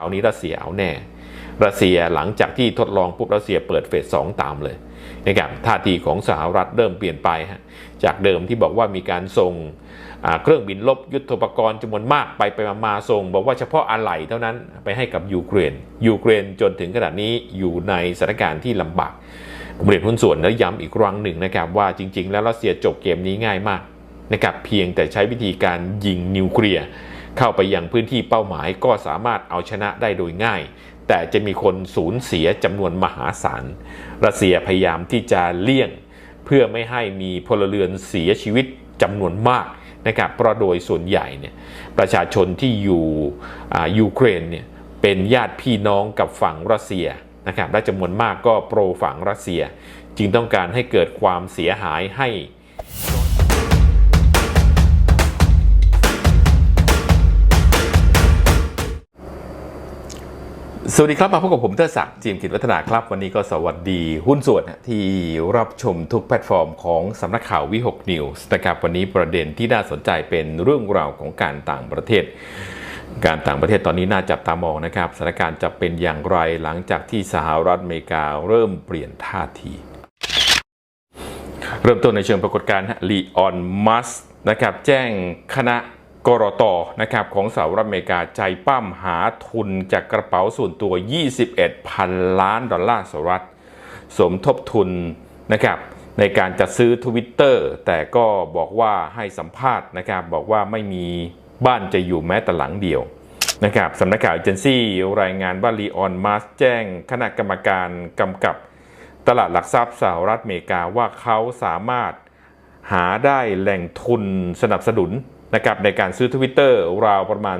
เอานี้รัสเซียเอาแน่ รัสเซียหลังจากที่ทดลองปุ๊บรัสเซียเปิดเฟสสองตามเลยนะครับท่าทีของสหรัฐเริ่มเปลี่ยนไปฮะจากเดิมที่บอกว่ามีการส่งเครื่องบินลบยุทโธปกรณ์จำนวนมากไปไปมามาส่ง บอกว่าเฉพาะอะไหล่เท่านั้นไปให้กับยูเครนยูเครนจนถึงขนาดนี้อยู่ในสถานการณ์ที่ลำบากผมเรียนหุ้นส่วนแล้วย้ำอีกครั้งหนึ่งนะครับว่าจริง ๆ แล้วรัสเซียจบเกมนี้ง่ายมากนะครับเพียงแต่ใช้วิธีการยิงนิวเคลียร์ เข้าไปยังพื้นที่เป้าหมายก็สามารถเอาชนะได้โดยง่าย แต่จะมีคนสูญเสียจำนวนมหาศาลรัสเซียพยายามที่จะเลี่ยง เพื่อไม่ให้มีพลเรือนเสียชีวิตจำนวนมากนะครับเพราะโดยส่วนใหญ่เนี่ยประชาชนที่อยู่อ่ายูเครนเนี่ยเป็นญาติพี่น้องกับฝั่งรัสเซียนะครับและจำนวนมากก็โปรฝั่งรัสเซีย จึงต้องการให้เกิดความเสียหายให้ สวัสดีครับ มาพบกับผมเทอศักดิ์จีมกิจวัฒนาครับ วันนี้ก็สวัสดีหุ้นส่วนที่รับชมทุกแพลตฟอร์มของสำนักข่าววิหกนิวส์นะครับวันนี้ประเด็นที่น่าสนใจเป็นเรื่องราวของการต่างประเทศ การต่างประเทศตอนนี้น่าจับตามองนะครับสถานการณ์จะเป็นอย่างไรหลังจากที่สหรัฐอเมริกาเริ่มเปลี่ยนท่าที เริ่มต้นในเชิงปรากฏการณ์ลีออนมัสนะครับแจ้งคณะ กรตนะครับของสหรัฐอเมริกาใจปั้มหาทุนจากกระเป๋าส่วนตัว 21พันล้านดอลลาร์สหรัฐ สมทบทุนนะครับในการจัดซื้อ Twitter แต่ก็บอกว่าให้สัมภาษณ์นะครับบอกว่าไม่มีบ้านจะอยู่แม้แต่หลังเดียวนะครับสำนักข่าวเอเจนซี่รายงานว่าลีออนมัสแจ้งคณะกรรมการกำกับตลาดหลักทรัพย์สหรัฐอเมริกาว่าเขาสามารถหาได้แหล่งทุนสนับสนุน นะครับในการซื้อ Twitter ราวประมาณ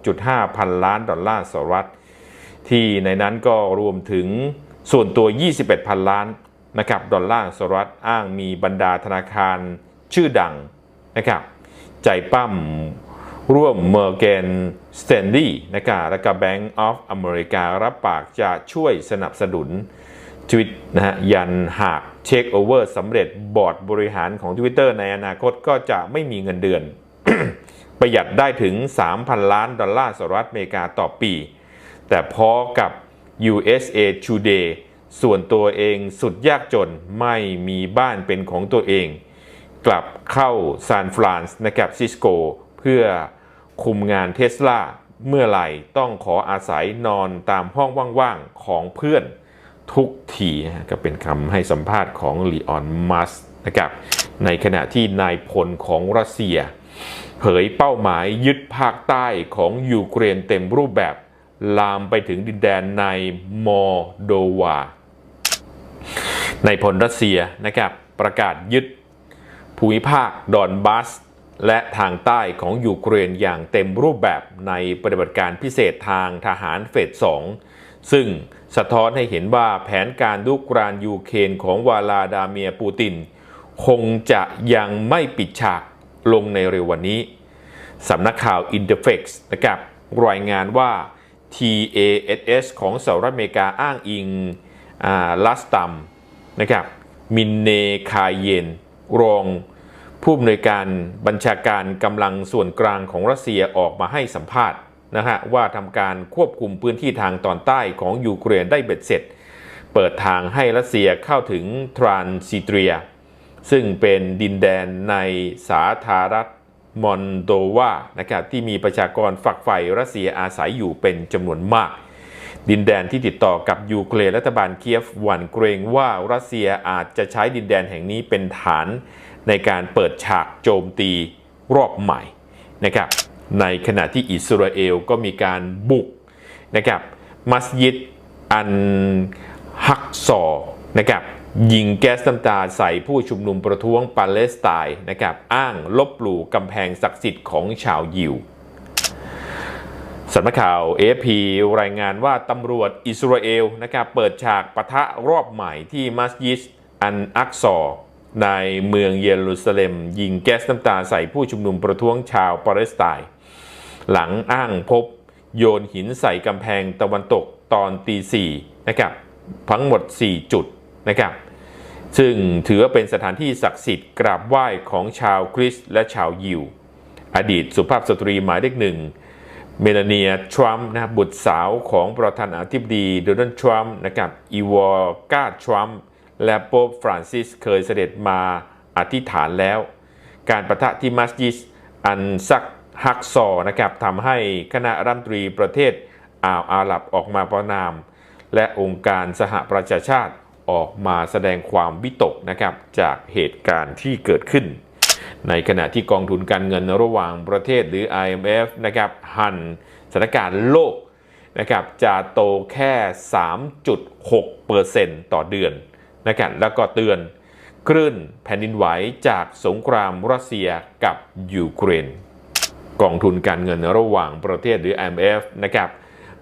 46.5 พันล้านดอลลาร์สหรัฐ ที่ในนั้นก็รวมถึงส่วนตัว 21 พันล้านนะครับดอลลาร์สหรัฐอ้างมีบรรดาธนาคารชื่อดังนะครับใจปั้มร่วมเมอร์เกนสเตนลีย์นะครับและก็ Bank of America รับปากจะช่วยสนับสนุนทวิตนะฮะยันหากเช็คโอเวอร์สำเร็จบอร์ดบริหารของ Twitter ในอนาคตก็จะไม่มีเงินเดือน ประหยัดได้ถึง 3,000 ล้านดอลลาร์สหรัฐอเมริกาต่อปี แต่พอกับ USA Today ส่วนตัวเองสุดยากจนไม่มีบ้านเป็นของตัวเอง กลับเข้าซานฟรานซ์นะครับซิสโก เพื่อคุมงานเทสลาเมื่อไหร่ต้องขออาศัยนอนตามห้องว่างๆ ของเพื่อนทุกทีนะฮะก็เป็นคำให้สัมภาษณ์ของลีออนมัสนะครับในขณะที่นายพลของรัสเซีย เผยเป้าหมายยึดภาคใต้ของยูเครนเต็มรูปแบบ ลามไปถึงดินแดนในมอโดวา ในพลรัสเซียนะครับประกาศยึดภูมิภาคดอนบัส และทางใต้ของยูเครนอย่างเต็มรูปแบบในปฏิบัติการพิเศษทางทหารเฟส2ซึ่งสะท้อนให้เห็นว่าแผนการลุกรานยูเครนของวาลาดาเมียปูติน คงจะยังไม่ปิดฉาก ลงในเร็ววันนี้สำนักข่าว Interfax นะครับรายงานว่า TASS ของสหรัฐอเมริกาอ้างอิงลัสตัมนะครับมินเนคายเยน รองผู้อำนวยการบัญชาการกำลังส่วนกลางของรัสเซียออกมาให้สัมภาษณ์นะฮะว่าทำการควบคุมพื้นที่ทางตอนใต้ของยูเครนได้เบ็ดเสร็จ เปิดทางให้รัสเซียเข้าถึงทรานซิเตรีย ซึ่งเป็นดินแดนในสาธารณรัฐมอนโดวานะครับที่มีประชากรฝักใฝ่รัสเซียอาศัยอยู่เป็นจำนวนมาก ดินแดนที่ติดต่อกับยูเครนรัฐบาลเคียฟหวั่นเกรงว่ารัสเซียอาจจะใช้ดินแดนแห่งนี้เป็นฐานในการเปิดฉากโจมตีรอบใหม่นะครับในขณะที่อิสราเอลก็มีการบุกนะครับมัสยิดอันฮักซอนะครับ ยิงแก๊สน้ำตาใส่ผู้ชุมนุมประท้วงปาเลสไตน์นะครับอ้างลบหลู่กำแพงศักดิ์สิทธิ์ของชาวยิวสำนักข่าว AFP รายงานว่าตำรวจอิสราเอลนะครับเปิดฉากปะทะรอบใหม่ที่มัสยิดอันอักซอในเมืองเยรูซาเล็ม ยิงแก๊สน้ำตาใส่ผู้ชุมนุมประท้วงชาวปาเลสไตน์หลังอ้างพบโยนหินใส่กำแพงตะวันตกตอนตีสี่นะครับทั้งหมด 4 จุด นะครับ ซึ่งถือว่าเป็นสถานที่ศักดิ์สิทธิ์กราบไหว้ของชาวคริสต์และชาวยิว อดีตสุภาพสตรีหมายเลขหนึ่งเมลานียทรัมป์นะครับบุตรสาวของประธานาธิบดีโดนัลด์ทรัมป์นะครับอีวอร์กาทรัมป์และโป๊ปฟรานซิสเคยเสด็จมาอธิษฐานแล้ว การประทะที่มัสยิดอันซักฮักซอนะครับทำให้คณะรัฐมนตรีประเทศอ่าวอาหรับออกมาประนาม และองค์การสหประชาชาติ ออกมาแสดงความวิตกนะครับจากเหตุการณ์ที่เกิดขึ้น ในขณะที่กองทุนการเงินระหว่างประเทศหรือ IMF นะครับหันสถานการณ์โลกนะครับจะโตแค่ 3.6%ต่อเดือนนะครับแล้วก็เตือนคลื่นแผ่นดินไหวจากสงครามรัสเซียกับยูเครน กองทุนการเงินระหว่างประเทศหรือ IMF นะครับ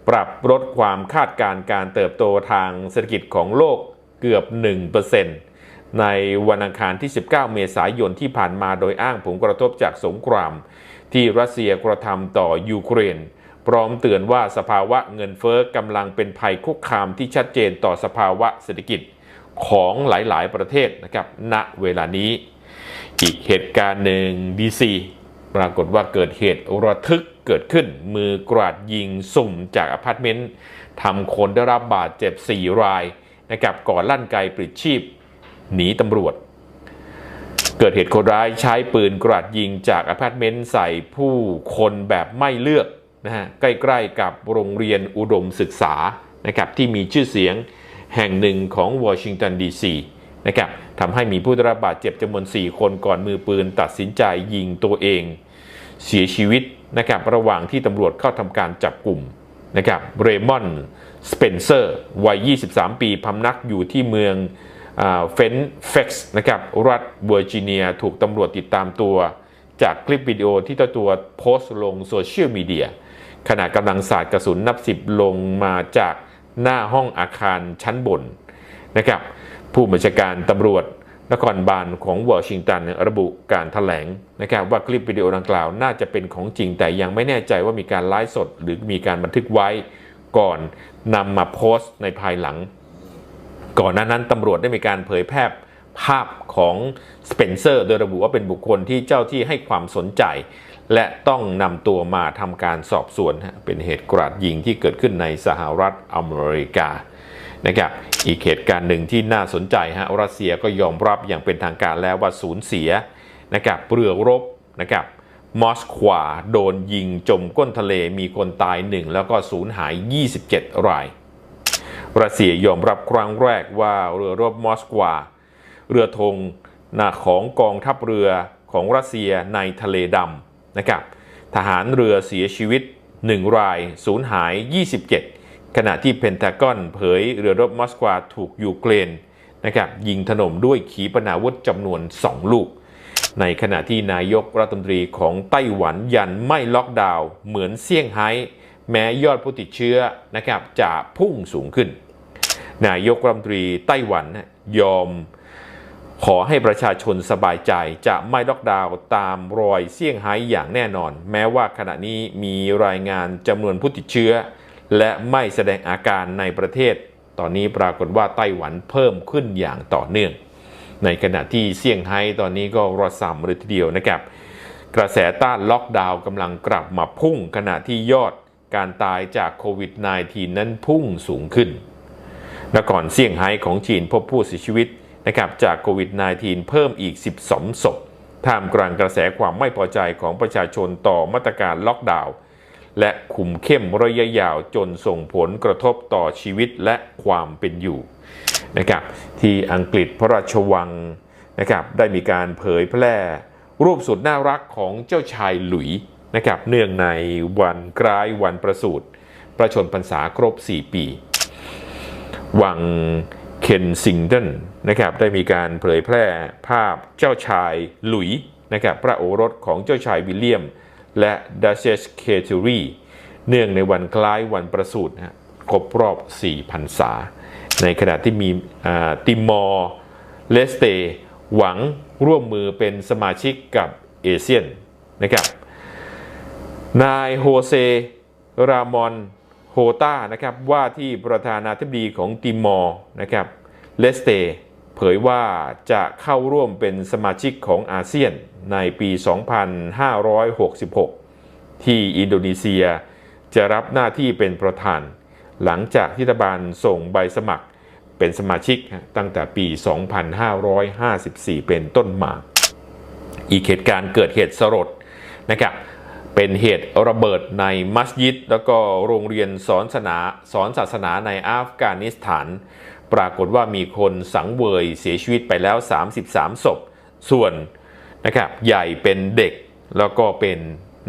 ปรับลดความคาดการณ์การเติบโตทางเศรษฐกิจของโลก เกือบ 1%ในวันอังคารที่ 19 เมษายนที่ผ่านมาโดยอ้างผลกระทบจากสงคราม ที่รัสเซียกระทำต่อยูเครน พร้อมเตือนว่าสภาวะเงินเฟอ้อกำลังเป็นภัยคุกคามที่ชัดเจนต่อสภาวะเศรษฐกิจของหลาย ๆ ประเทศนะครับณเวลานี้ อีกเหตุการณ์หนึ่งดีซีปรากฏว่าเกิดเหตุระทึกเกิดขึ้น มือกราดยิงสุ่มจากอพาร์ตเมนต์ทำคนได้รับบาดเจ็บ 4 ราย นะครับก่อนลั่นไกปลิดชีพ หนีตำรวจ เกิดเหตุคนร้ายใช้ปืนกราดยิงจากอพาร์ตเมนต์ใส่ผู้คนแบบไม่เลือกนะฮะใกล้ๆกับโรงเรียนอุดมศึกษานะครับที่มีชื่อเสียงแห่งหนึ่งของวอชิงตันดีซีนะครับทำให้มีผู้ได้รับบาดเจ็บจำนวน 4 คนก่อนมือปืนตัดสินใจยิงตัวเอง เสียชีวิตนะครับระหว่างที่ตำรวจเข้าทำการจับกลุ่มนะครับเรมอน สเปนเซอร์วัย 23 ปีพำนักอยู่ที่เมืองเฟนเฟกซ์นะครับรัฐเวอร์จิเนียถูกตำรวจติดตามตัว จากคลิปวิดีโอที่เจ้าตัวโพสต์ลงโซเชียลมีเดียขณะกำลังสาดกระสุนนับสิบลงมาจากหน้าห้องอาคารชั้นบนนะครับผู้บัญชาการตำรวจนครบาลของวอชิงตันระบุการถแถลงนะครับว่าคลิปวิดีโอดังกล่าวน่าจะเป็นของจริงแต่ยังไม่แน่ใจว่ามีการไลฟ์สดหรือมีการบันทึกไว้ ก่อนนำมาโพสต์ในภายหลัง ก่อนหน้านั้นตำรวจได้มีการเผยแพร่ภาพของสเปนเซอร์ โดยระบุว่าเป็นบุคคลที่เจ้าที่ให้ความสนใจ และต้องนำตัวมาทำการสอบสวน เป็นเหตุกราดยิงที่เกิดขึ้นในสหรัฐอเมริกานะครับอีกเหตุการณ์หนึ่งที่น่าสนใจฮะรัสเซียก็ยอมรับอย่างเป็นทางการแล้วว่าสูญเสียนะครับเรือรบนะครับ มอสควาโดนยิงจมก้นทะเลมีคนตายหนึ่งแล้วก็สูญหาย 27 ราย รัสเซียยอมรับครั้งแรกว่าเรือรบมอสควา เรือธงนาของกองทัพเรือของรัสเซียในทะเลดำนะครับ ทหารเรือเสียชีวิต 1 ราย สูญหาย 27 ขณะที่เพนทากอนเผยเรือรบมอสควาถูกยูเครนนะครับยิงถล่มด้วยขีปนาวุธจำนวน 2 ลูก ในขณะที่นายกรัฐมนตรีของไต้หวันยันไม่ล็อกดาวน์เหมือนเซี่ยงไฮ้แม้ยอดผู้ติดเชื้อนะครับจะพุ่งสูงขึ้น นายกรัฐมนตรีไต้หวันยอมขอให้ประชาชนสบายใจจะไม่ล็อกดาวน์ตามรอยเซี่ยงไฮ้อย่างแน่นอน แม้ว่าขณะนี้มีรายงานจำนวนผู้ติดเชื้อ และไม่แสดงอาการในประเทศ ตอนนี้ปรากฏว่าไต้หวันเพิ่มขึ้นอย่างต่อเนื่อง ในขณะที่เซี่ยงไฮ้ตอนนี้ก็รอสัมเลยทีเดียวนะครับ กระแสต้านล็อกดาวน์กำลังกลับมาพุ่งขณะที่ยอดการตายจากโควิด -19 นั้นพุ่งสูงขึ้นและก่อนเซี่ยงไฮ้ของจีนพบผู้เสียชีวิตนะครับจากโควิด -19 เพิ่มอีก 12 ศพท่ามกลางกระแสความไม่พอใจของประชาชนต่อมาตรการล็อกดาวน์และคุมเข้มระยะยาวจนส่งผลกระทบต่อชีวิตและความเป็นอยู่ นะครับที่อังกฤษพระราชวังนะครับได้มีการเผยแพร่ รูปสุดน่ารักของเจ้าชายหลุยนะครับเนื่องในวันคล้ายวันประสูติประชนพรรษาครบ 4 ปี วังเคนซิงตันนะครับได้มีการเผยแพร่ภาพเจ้าชายหลุยนะครับพระโอรสของเจ้าชายวิลเลียม และดัชเชสเคทูรีเนื่องในวันคล้ายวันประสูติครบรอบ4พรรษา ในขณะที่มีติมอร์เลสเตหวังร่วมมือเป็นสมาชิกกับเอเชียนนะครับนายโฮเซ รามอน โฮตานะครับว่าที่ประธานาธิบดีของติมอร์นะครับเลสเตเผยว่าจะเข้าร่วมเป็นสมาชิกของอาเซียนในปี 2566 ที่อินโดนีเซียจะรับหน้าที่เป็นประธาน หลังจากที่รัฐบาลส่งใบสมัครเป็นสมาชิกตั้งแต่ปี 2554 เป็นต้นมา อีกเหตุการณ์เกิดเหตุสลดนะครับ เป็นเหตุระเบิดในมัสยิด แล้วก็โรงเรียนสอนศาสนาสอนศาสนาในอัฟกานิสถาน ปรากฏว่ามีคนสังเวยเสียชีวิตไปแล้ว 33 ศพ ส่วนนะครับใหญ่เป็นเด็กแล้วก็เป็น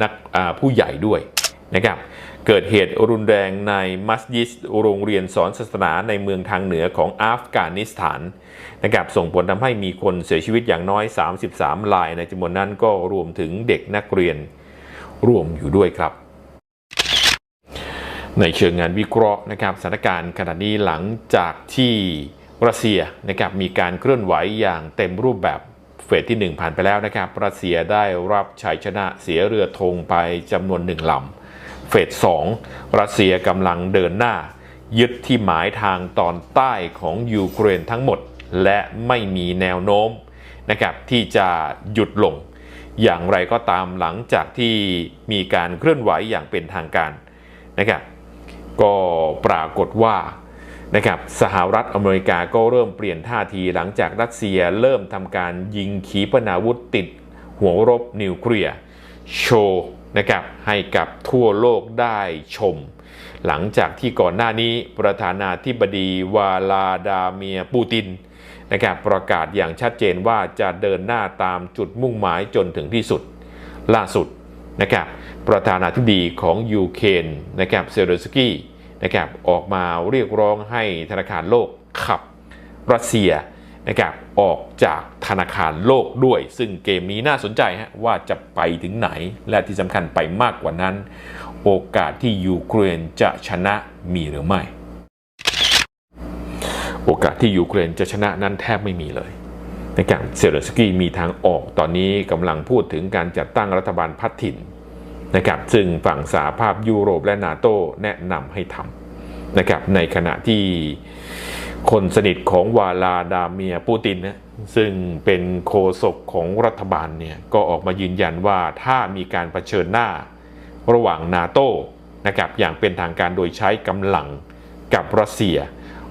นักผู้ใหญ่ด้วยนะครับ เกิดเหตุรุนแรงในมัสยิดโรงเรียนสอนศาสนาในเมืองทางเหนือของอัฟกานิสถานนะครับส่งผลทำให้มีคนเสียชีวิตอย่างน้อย 33รายในจำนวนนั้นก็รวมถึงเด็กนักเรียนรวมอยู่ด้วยครับ ในเชิงงานวิเคราะห์นะครับสถานการณ์ขณะนี้หลังจากที่รัสเซียนะครับมีการเคลื่อนไหวอย่างเต็มรูปแบบเฟสที่ 1 ผ่านไปแล้วนะครับรัสเซียได้รับชัยชนะเสียเรือธงไปจำนวนหนึ่งลำ เฟส2รัสเซียกำลังเดินหน้า ยึดที่หมายทางตอนใต้ของยูเครนทั้งหมด และไม่มีแนวโน้มนะครับที่จะหยุดลง อย่างไรก็ตามหลังจากที่มีการเคลื่อนไหวอย่างเป็นทางการนะครับก็ปรากฏว่านะครับสหรัฐอเมริกาก็เริ่มเปลี่ยนท่าทีหลังจากรัสเซียเริ่มทำการยิงขีปนาวุธติดหัวรบนิวเคลียร์โชว์ นะครับให้กับทั่วโลกได้ชม หลังจากที่ก่อนหน้านี้ประธานาธิบดีวาลาดาเมียปูตินนะครับประกาศอย่างชัดเจนว่าจะเดินหน้าตามจุดมุ่งหมายจนถึงที่สุดล่าสุดนะครับประธานาธิบดีของยูเครนนะครับเซเลสกี้นะครับออกมาเรียกร้องให้ธนาคารโลกขับรัสเซีย นะครับออกจากธนาคารโลกด้วย ซึ่งเกมนี้น่าสนใจฮะว่าจะไปถึงไหน และที่สำคัญไปมากกว่านั้น โอกาสที่ยูเครนจะชนะมีหรือไม่ โอกาสที่ยูเครนจะชนะนั้นแทบไม่มีเลยในะครับเซเลสกี้มีทางออกตอนนี้กำลังพูดถึงการจัดตั้งรัฐบาลพัฒถิ่นนะครับซึ่งฝั่งสหภาพยุโรปและนาโตแนะนำให้ทำนะครับในขณะที่ คนสนิทของวาลาดาเมียปูตินนะซึ่งเป็นโฆษกของรัฐบาลเนี่ยก็ออกมายืนยันว่าถ้ามีการรเผชิญหน้า ระหว่างนาโตนะครับอย่างเป็นทางการโดยใช้กำลังกับรัสเซีย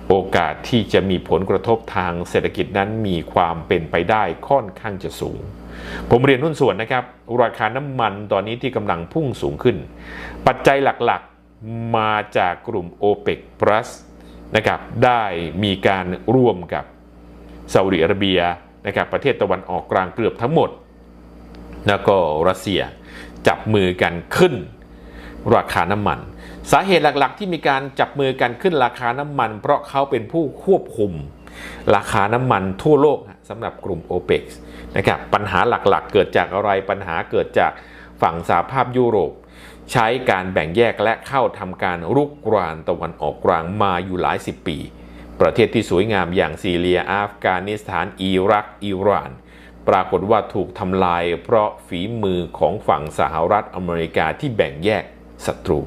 โอกาสที่จะมีผลกระทบทางเศรษฐกิจนั้นมีความเป็นไปได้ค่อนข้างจะสูง ผมเรียนหุ้นส่วนนะครับ ราคาน้ำมันตอนนี้ที่กำลังพุ่งสูงขึ้น ปัจจัยหลักๆมาจากกลุ่ม o p e ป Plus นะครับได้มีการร่วมกับซาอุดิอาระเบียนะครับประเทศตะวันออกกลางเกือบทั้งหมด แล้วก็รัสเซียจับมือกันขึ้นราคาน้ำมัน สาเหตุหลักๆ ที่มีการจับมือกันขึ้นราคาน้ำมัน เพราะเขาเป็นผู้ควบคุมราคาน้ำมันทั่วโลกสำหรับกลุ่ม o p e ปนะครับปัญหาหลักๆ เกิดจากอะไรปัญหาเกิดจากฝั่งสหภาพยุโรป ใช้การแบ่งแยกและเข้าทำการรุกรานตะวันออกกลางมาอยู่หลายสิบปี ประเทศที่สวยงามอย่างซีเรียอัฟกานิสถานอิรักอิหร่าน ปรากฏว่าถูกทำลายเพราะฝีมือของฝั่งสหรัฐอเมริกาที่แบ่งแยกศัตรู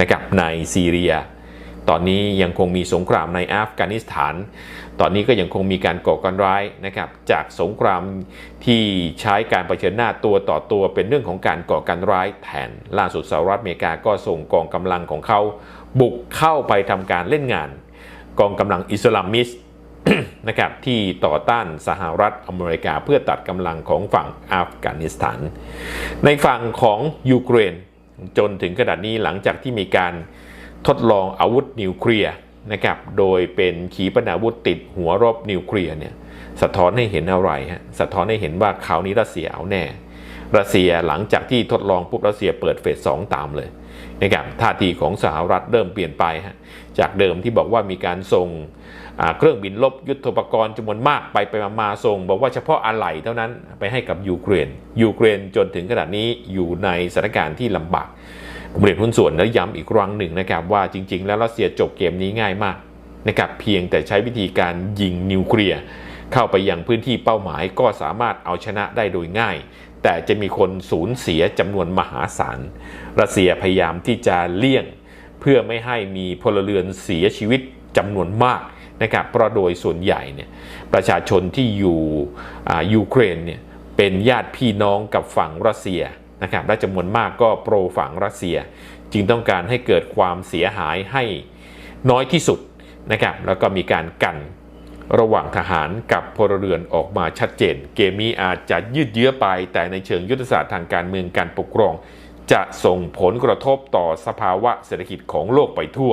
นะครับในซีเรีย ตอนนี้ยังคงมีสงครามในอัฟกานิสถาน ตอนนี้ก็ยังคงมีการก่อการร้ายนะครับจากสงครามที่ใช้การเผชิญหน้าตัวต่อตัวเป็นเรื่องของการก่อการร้ายแทนล่าสุดสหรัฐอเมริกาก็ส่งกองกำลังของเขา บุกเข้าไปทำการเล่นงาน กองกำลังอิสลามิสนะครับที่ต่อต้านสหรัฐอเมริกาเพื่อตัดกำลังของฝั่งอัฟกานิสถาน ในฝั่งของยูเครนจนถึงขนาดนี้หลังจากที่มีการทดลองอาวุธนิวเคลียร์ นะครับ โดยเป็นขีปนาวุธติดหัวรบนิวเคลียร์เนี่ย สะท้อนให้เห็นอะไรฮะ สะท้อนให้เห็นว่าคราวนี้รัสเซียเอาแน่ รัสเซียหลังจากที่ทดลองปุ๊บรัสเซียเปิดเฟสสองตามเลยนะครับ ท่าทีของสหรัฐเริ่มเปลี่ยนไปฮะ จากเดิมที่บอกว่ามีการส่งเครื่องบินลบยุทธปกรณ์จำนวนมากไปไปมาส่ง บอกว่าเฉพาะอะไหล่เท่านั้นไปให้กับยูเครน ยูเครนจนถึงขนาดนี้อยู่ในสถานการณ์ที่ลำบาก ผมเรียนหุ้นส่วนและย้ำอีกครั้งหนึ่งนะครับว่าจริง ๆ แล้วรัสเซียจบเกมนี้ง่ายมากนะครับเพียงแต่ใช้วิธีการยิงนิวเคลียร์เข้าไปยังพื้นที่เป้าหมายก็สามารถเอาชนะได้โดยง่าย แต่จะมีคนสูญเสียจำนวนมหาศาลรัสเซียพยายามที่จะเลี่ยง เพื่อไม่ให้มีพลเรือนเสียชีวิตจำนวนมากนะครับเพราะโดยส่วนใหญ่เนี่ยประชาชนที่อยู่ยูเครนเนี่ยเป็นญาติพี่น้องกับฝั่งรัสเซีย นะครับและจำนวนมากก็โปรฝั่งรัสเซีย จึงต้องการให้เกิดความเสียหายให้น้อยที่สุดนะครับแล้วก็มีการกันระหว่างทหารกับพลเรือนออกมาชัดเจน เกมนี้อาจจะยืดเยื้อไป แต่ในเชิงยุทธศาสตร์ทางการเมืองการปกครอง จะส่งผลกระทบต่อสภาวะเศรษฐกิจของโลกไปทั่ว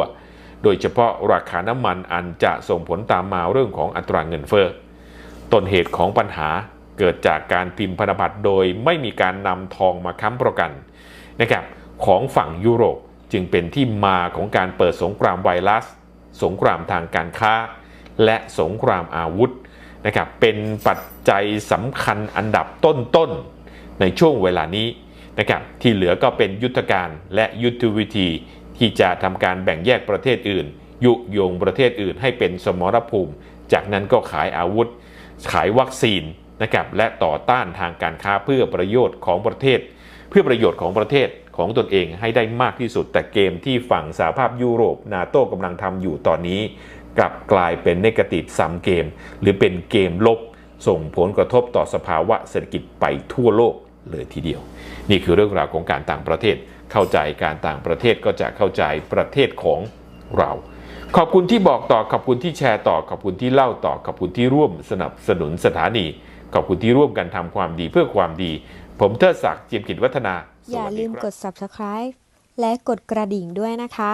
โดยเฉพาะราคาน้ำมันอันจะส่งผลตามมาเรื่องของอัตราเงินเฟ้อต้นเหตุของปัญหา เกิดจากการพิมพ์พันธบัตรโดยไม่มีการนำทองมาค้ำประกันนะครับของฝั่งยุโรปจึงเป็นที่มาของการเปิดสงครามไวรัส สงครามทางการค้า และสงครามอาวุธนะครับเป็นปัจจัยสำคัญอันดับต้นๆในช่วงเวลานี้นะครับที่เหลือก็เป็นยุทธการและยุทธวิธีที่จะทำการแบ่งแยกประเทศอื่น ยุยงประเทศอื่นให้เป็นสมรภูมิ จากนั้นก็ขายอาวุธ ขายวัคซีน นะครับและต่อต้านทางการค้าเพื่อประโยชน์ของประเทศ เพื่อประโยชน์ของประเทศของตนเองให้ได้มากที่สุด แต่เกมที่ฝั่งสหภาพยุโรปนาโต้กำลังทำอยู่ตอนนี้ กลับกลายเป็นเนกาทีฟซัมเกม หรือเป็นเกมลบ ส่งผลกระทบต่อสภาวะเศรษฐกิจไปทั่วโลกเลยทีเดียว นี่คือเรื่องราวของการต่างประเทศ เข้าใจการต่างประเทศก็จะเข้าใจประเทศของเรา ขอบคุณที่บอกต่อขอบคุณที่แชร์ต่อขอบคุณที่เล่าต่อขอบคุณที่ร่วมสนับสนุนสถานี ขอบคุณที่ร่วมกันทำความดีเพื่อความดี ผมเทิดศักดิ์เจียมกิจวัฒนาอย่าลืมกด subscribe และกดกระดิ่งด้วยนะคะ